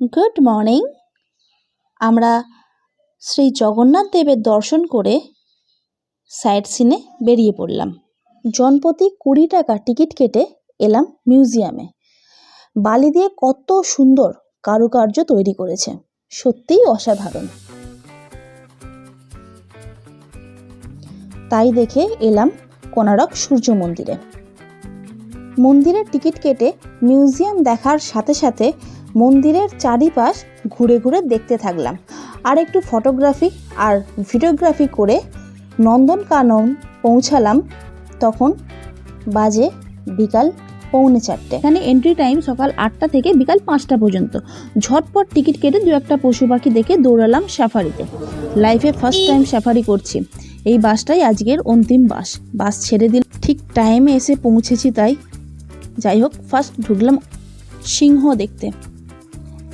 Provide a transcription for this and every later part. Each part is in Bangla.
গুড মর্নিং আমরা শ্রী জগন্নাথ দেবের দর্শন করে সাইট সিনে বেরিয়ে পড়লাম। জনপ্রতি কুড়ি টাকা টিকিট কেটে এলাম মিউজিয়ামে বালি দিয়ে কত সুন্দর কারুকার্য তৈরি করেছে। সত্যিই অসাধারণ। তাই দেখে এলাম কোনারক সূর্য মন্দিরে। মন্দিরের টিকিট কেটে মিউজিয়াম দেখার সাথে সাথে মন্দিরের চারিপাশ ঘুরে ঘুরে দেখতে থাকলাম। আর একটু ফটোগ্রাফি আর ভিডিওগ্রাফি করে নন্দনকানন পৌঁছালাম তখন বাজে বিকাল পৌনে চারটে। এখানে এন্ট্রি টাইম সকাল আটটা থেকে বিকাল পাঁচটা পর্যন্ত। ঝটপট টিকিট কেটে দু একটা পশু পাখি দেখে দৌড়ালাম সাফারিতে। লাইফে ফার্স্ট টাইম সাফারি করছি। এই বাসটাই আজকের অন্তিম বাস। বাস ছেড়ে দিল। ঠিক টাইমে এসে পৌঁছেছি তাই। যাই হোক ফার্স্ট ঢুকলাম সিংহ দেখতে।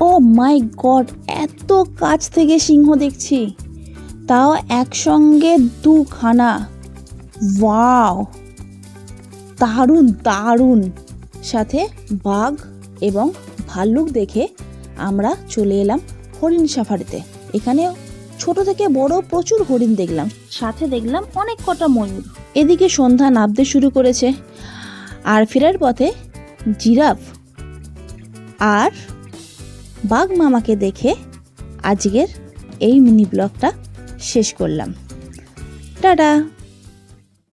ও মাই গড এত কাছ থেকে সিংহ দেখছি। তাও একসঙ্গে দুখানা। ওয়াও দারুণ দারুণ। সাথে বাঘ এবং ভাল্লুক দেখে আমরা চলে এলাম হরিণ সাফারিতে। এখানে ছোট থেকে বড় প্রচুর হরিণ দেখলাম। সাথে দেখলাম অনেক কটা ময়ূর। এদিকে সন্ধ্যা নামতে শুরু করেছে। আর ফেরার পথে জিরাফ আর বাঘ মামাকে দেখে আজকের এই মিনি ব্লগটা শেষ করলাম। টাটা।